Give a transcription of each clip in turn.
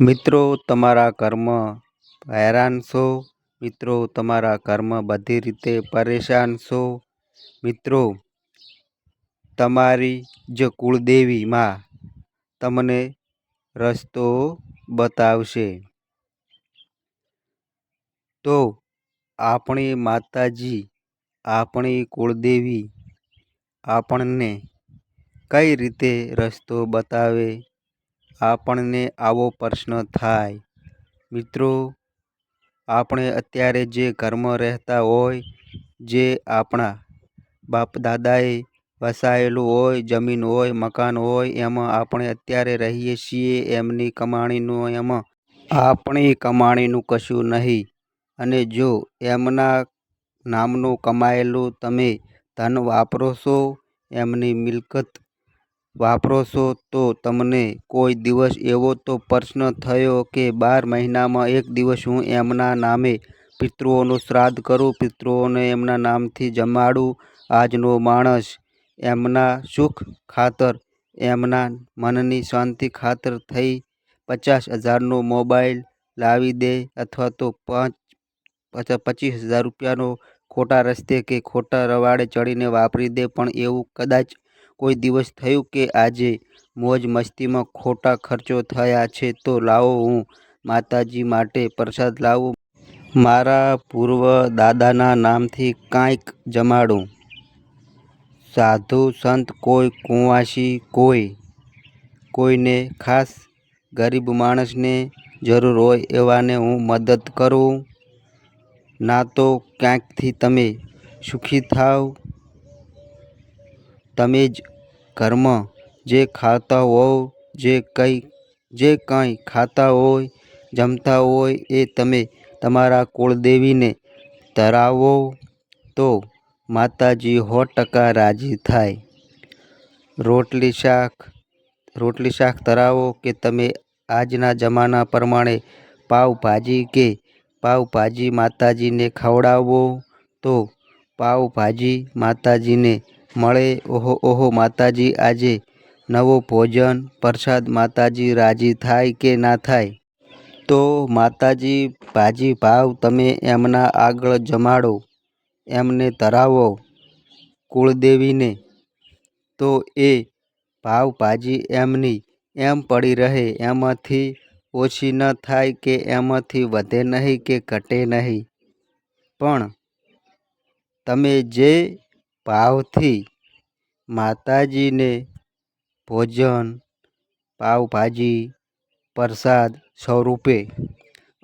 મિત્રો, તમારા કર્મ હેરાન છો? મિત્રો, તમારા કર્મ બધી રીતે પરેશાન છો? મિત્રો, તમારી જ કુળદેવી માં તમને રસ્તો બતાવશે. તો આપણી માતાજી, આપણી કુળદેવી આપણને કઈ રીતે રસ્તો બતાવે? આપણને આવો પ્રશ્ન થાય. મિત્રો, આપણે અત્યારે જે ઘરમાં રહેતા હોય, જે આપણા બાપ દાદાએ વસાયેલું હોય, જમીન હોય, મકાન હોય, એમાં આપણે અત્યારે રહીએ છીએ, એમની કમાણીનું એમાં આપણી કમાણીનું કશું નહીં. અને જો એમના નામનું કમાયેલું તમે ધન વાપરો છો, એમની મિલકત વાપરો છો તો તમને કોઈ દિવસ એવો તો પ્રશ્ન થયો કે બાર મહિનામાં એક દિવસ હું એમના નામે પિતૃઓનું શ્રાદ્ધ કરું, પિતૃઓને એમના નામથી જમાડું આજનો માણસ. એમના સુખ ખાતર, એમના મનની શાંતિ ખાતર થઈ પચાસ હજારનો મોબાઈલ લાવી દે અથવા તો પાંચ પચીસ હજાર રૂપિયાનો ખોટા રસ્તે કે ખોટા રવાડે ચડીને વાપરી દે, પણ એવું કદાચ કોઈ દિવસ થયું કે આજે મોજ મસ્તીમાં ખોટા ખર્ચો થયા છે, તો લાવો હું માતાજી માટે પ્રસાદ લાવું. મારા પૂર્વ દાદાના નામથી કાંઈક જમાડું. સાધુ સંત કોઈ કુંવાસી કોઈ, કોઈને ખાસ ગરીબ માણસને જરૂર હોય એવાને હું મદદ કરું. ના તો ક્યાંકથી તમે સુખી થાવ? તમે જ ઘરમાં જે ખાતા હોવ, જે કંઈ જે કંઈ ખાતા હોય, જમતા હોય એ તમે તમારા કુળદેવીને ધરાવો તો માતાજી સો ટકા રાજી થાય. રોટલી શાક રોટલી શાક ધરાવો કે તમે આજના જમાના પ્રમાણે પાવભાજી કે પાવભાજી માતાજીને ખવડાવો તો પાવભાજી માતાજીને મળે. ઓહો ઓહો, માતાજી, આજે નવો ભોજન. પ્રસાદ માતાજી રાજી થાય કે ના થાય? તો માતાજી, ભાજી ભાવ તમે એમના આગળ જમાડો, એમને ધરાવો કુળદેવીને. તો એ ભાવ ભાજી એમની એમ પડી રહે. એમાંથી ઓછી ન થાય કે એમાંથી વધે નહીં કે ઘટે નહીં. પણ તમે જે ભાવથી માતાજીને ભોજન, પાવભાજી, પ્રસાદ સ્વરૂપે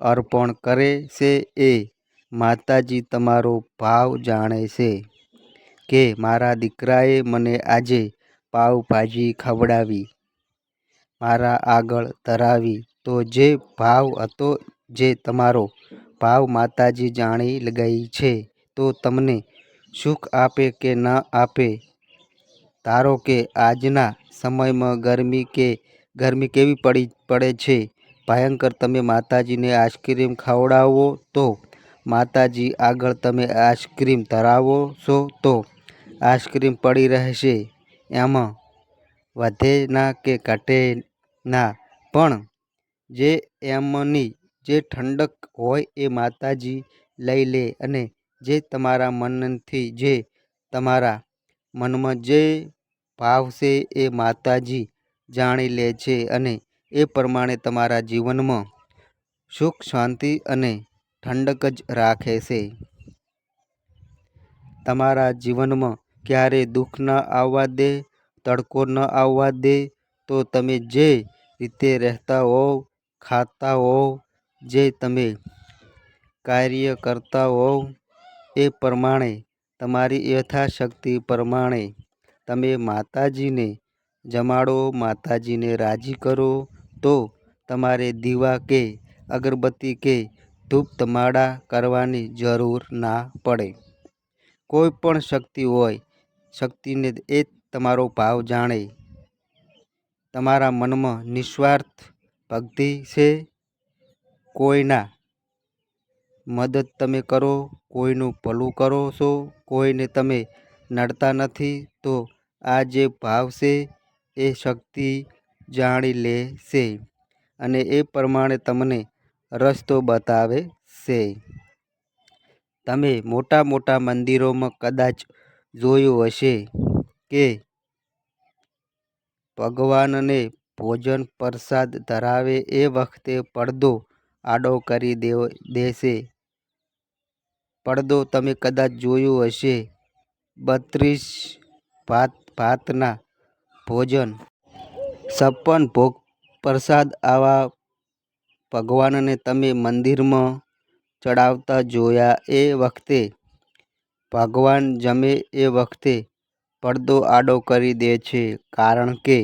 અર્પણ કરે છે એ માતાજી તમારો ભાવ જાણે છે કે મારા દીકરાએ મને આજે પાવભાજી ખવડાવી, મારા આગળ ધરાવી. તો જે ભાવ હતો, જે તમારો ભાવ માતાજી જાણી ગઈ છે, તો તમને સુખ આપે કે ન આપે? ધારો કે આજના સમયમાં ગરમી કે ગરમી કેવી પડી, પડે છે? ભયંકર તમે માતાજીને આઈસ્ક્રીમ ખવડાવો તો? માતાજી આગળ તમે આઈસ્ક્રીમ ધરાવો છો તો? આઈસ્ક્રીમ પડી રહેશે એમાં વધે ના કે ઘટે ના? પણ જે એમની જે ઠંડક હોય એ માતાજી લઈ લે અને જે તમારા મનથી, જે તમારા મનમાં જે ભાવશે એ માતાજી જાણી લે છે અને એ પ્રમાણે તમારા જીવનમાં સુખ, શાંતિ અને ઠંડક જ રાખે છે. તમારા જીવનમાં ક્યારે દુઃખ ન આવવા દે, તડકો ન આવવા દે, તો તમે જે રીતે રહેતા હોવ ખાતા હોવ જે તમે કાર્ય કરતા હોવ એ પ્રમાણે, તમારી યથાશક્તિ પ્રમાણે, તમે માતાજીને જમાડો, માતાજીને રાજી કરો, તો તમારે દીવા કે અગરબત્તી કે ધૂપ ધમાડા કરવાની જરૂર ના પડે. કોઈ પણ શક્તિ હોય, શક્તિને એ તમારો ભાવ જાણે. તમારા મનમાં નિસ્વાર્થ ભક્તિ છે? કોઈના મદદ તમે કરો, કોઈનું ભલું કરો છો, કોઈને તમે નડતા નથી, તો આ જે ભાવ છે એ શક્તિ જાણી લે છે અને એ પ્રમાણે તમને રસ્તો બતાવે છે. તમે મોટા મોટા મંદિરોમાં કદાચ જોયું હશે કે ભગવાનને ભોજન પ્રસાદ ધરાવે એ વખતે પડદો આડો કરી દે છે. પડદો તમે કદાચ જોયો હશે. બત્રીસ ભાત ભાતના ભોજન, છપ્પન ભોગ પ્રસાદ આવા ભગવાનને તમે મંદિરમાં ચડાવતા જોયા એ વખતે. ભગવાન જમે એ વખતે પડદો આડો કરી દે છે કારણ કે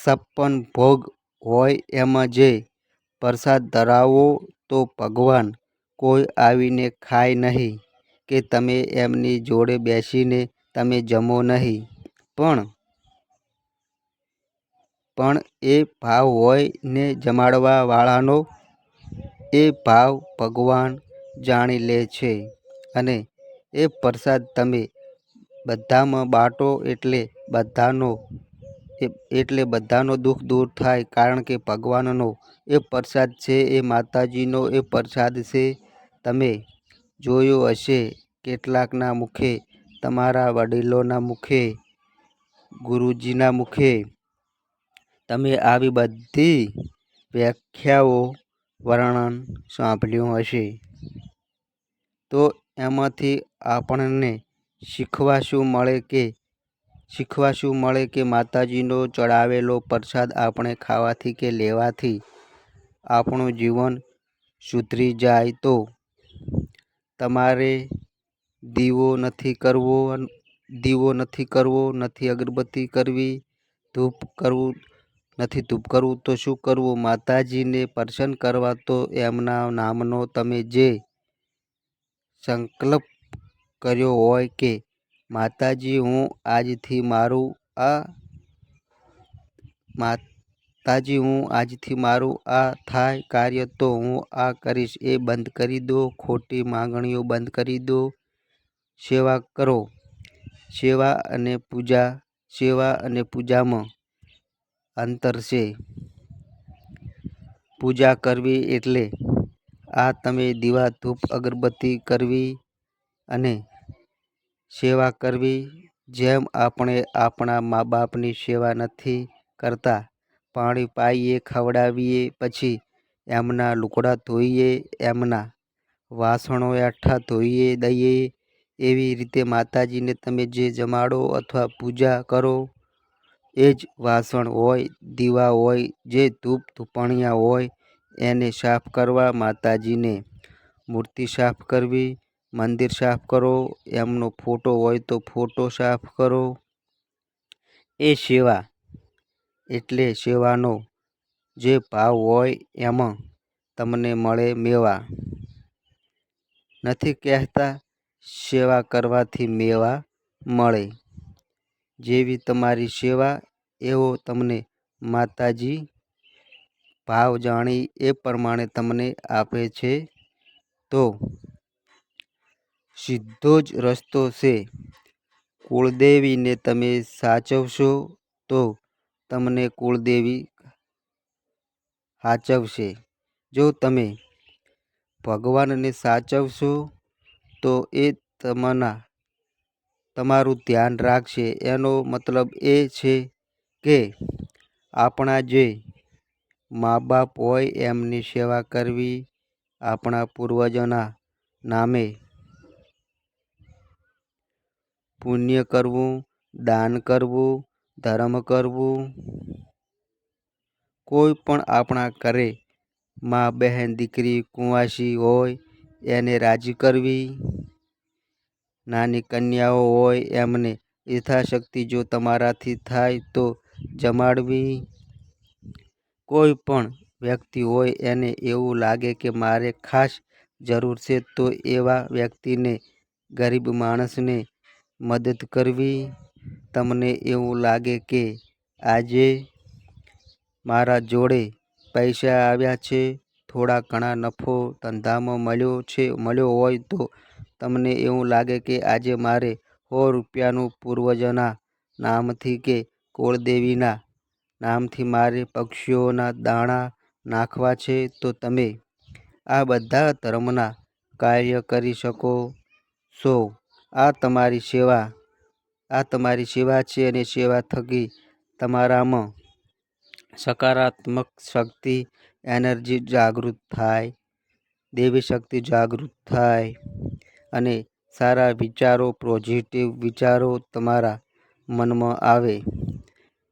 છપ્પન ભોગ હોય એમાં જે પ્રસાદ ધરાવો તો ભગવાન કોઈ આવીને ખાય નહીં કે તમે એમની જોડે બેસીને તમે જમો નહીં પણ એ ભાવ હોય ને જમાડવાવાળાનો, એ ભાવ ભગવાન જાણી લે છે અને એ પ્રસાદ તમે બધામાં બાંટો એટલે બધાનો દુઃખ દૂર થાય કારણ કે ભગવાનનો એ પ્રસાદ છે, એ માતાજીનો એ પ્રસાદ છે. તમે જોયું હશે કેટલાકના મુખે તમારા વડીલોના મુખે, ગુરુજીના મુખે તમે આવી બધી વ્યાખ્યાઓ વર્ણન સાંભળ્યું હશે. તો એમાંથી આપણને શીખવા શું મળે કે માતાજીનો ચડાવેલો પ્રસાદ આપણે ખાવાથી કે લેવાથી આપણું જીવન સુધરી જાય તો તમારે દીવો નથી કરવો, દીવો નથી કરવો નથી અગરબત્તી કરવી, ધૂપ કરવું નથી ધૂપ કરવું તો શું કરવું? માતાજીને પ્રસન્ન કરવા તો એમના નામનો તમે જે સંકલ્પ કર્યો હોય કે માતાજી હું આજથી મારું આ થાય કાર્ય તો હું આ કરીશ એ બંધ કરી દો, ખોટી માંગણીઓ બંધ કરી દો, સેવા કરો. સેવા અને પૂજા સેવા અને પૂજામાં અંતર છે. પૂજા કરવી એટલે આ તમે દીવા ધૂપ અગરબત્તી કરવી અને સેવા કરવી જેમ આપણે આપણા મા બાપની સેવા નથી કરતા પાણી પાઈએ, ખવડાવીએ પછી એમના લુગડા ધોઈએ, એમના વાસણો એઠા ધોઈએ દઈએ એવી રીતે માતાજીને તમે જે જમાડો અથવા પૂજા કરો એ જ વાસણ હોય, દીવા હોય, જે ધૂપ ધૂપણિયા હોય એને સાફ કરવા, માતાજીને મૂર્તિ સાફ કરવી, મંદિર સાફ કરો, એમનો ફોટો હોય તો ફોટો સાફ કરો. એ સેવા એટલે સેવાનો જે ભાવ હોય એમાં તમને મળે મેવા. નથી કહેતા સેવા કરવાથી મેવા મળે. જેવી તમારી સેવા, એવો તમને માતાજી ભાવ જાણી એ પ્રમાણે તમને આપે છે. તો સીધો જ રસ્તો છે કુળદેવીને તમે સાચવશો તો તમને કુળદેવી સાચવશે. જો તમે ભગવાનને સાચવશો તો એ તમારું ધ્યાન રાખશે. એનો મતલબ એ છે કે આપણા જે મા બાપ હોય એમની સેવા કરવી, આપણા પૂર્વજોના નામે પુણ્ય કરવું, દાન કરવું, ધર્મ કરવું. કોઈ પણ આપણા ઘરે મા, બહેન, દીકરી, કુંવાસી હોય એને રાજી કરવી. નાની કન્યાઓ હોય એમને યથાશક્તિ જો તમારાથી થાય તો જમાડવી. કોઈ પણ વ્યક્તિ હોય એને એવું લાગે કે મારે ખાસ જરૂર છે તો એવા વ્યક્તિને, ગરીબ માણસને મદદ કરવી. તમને એવું લાગે કે આજે મારા જોડે પૈસા આવ્યા છે, થોડા ઘણા નફો ધંધામાં મળ્યો છે મળ્યો હોય તો તમને એવું લાગે કે આજે મારે સો રૂપિયાનું પૂર્વજના નામથી કે કોળદેવીના નામથી મારે પક્ષીઓના દાણા નાખવા છે? તો તમે આ બધા ધર્મના કાર્ય કરી શકો છો. આ તમારી સેવા આ તમારી સેવા છે અને સેવા થકી તમારામાં સકારાત્મક શક્તિ, એનર્જી જાગૃત થાય, દેવી શક્તિ જાગૃત થાય અને સારા વિચારો પોઝિટિવ વિચારો તમારા મનમાં આવે.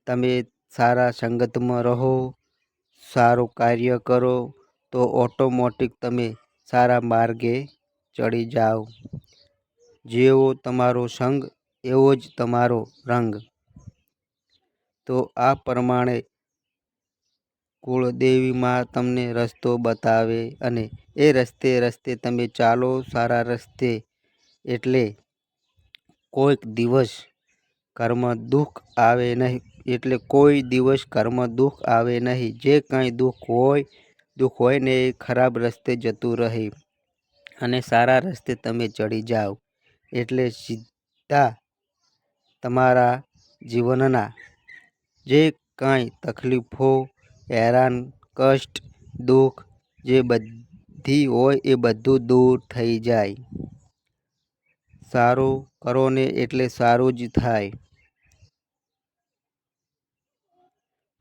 તમે સારા સંગતમાં રહો, સારું કાર્ય કરો, તો ઓટોમેટિક તમે સારા માર્ગે ચડી જાઓ. જેવો તમારો સંગ એવો જ તમારો રંગ. તો આ પ્રમાણે કુળદેવીમાં તમને રસ્તો બતાવે અને એ રસ્તે રસ્તે તમે ચાલો સારા રસ્તે એટલે કોઈક દિવસ કર્મ દુઃખ આવે નહીં, એટલે કોઈ દિવસ કર્મ દુઃખ આવે નહીં. જે કાંઈ દુઃખ હોય દુઃખ હોય ને એ ખરાબ રસ્તે જતું રહે અને સારા રસ્તે તમે ચડી જાઓ. એટલે સીધા તમારા જીવનના જે કાંઈ તકલીફો, હેરાન, કષ્ટ, દુઃખ જે બધી હોય એ બધું દૂર થઈ જાય. સારું કરો ને એટલે સારું જ થાય.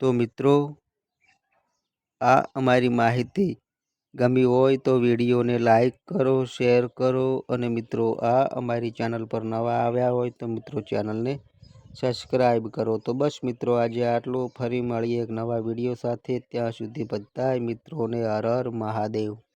તો મિત્રો, આ અમારી માહિતી ગમી હોય તો વિડીયોને લાઈક કરો, શેર કરો અને મિત્રો, આ અમારી ચેનલ પર નવા આવ્યા હોય તો મિત્રો ચેનલને સબસ્ક્રાઈબ કરો. તો બસ મિત્રો, આજે આટલું. ફરી મળીએ એક નવા વીડિયો સાથે. ત્યાં સુધી બધાય મિત્રોને હર હર મહાદેવ.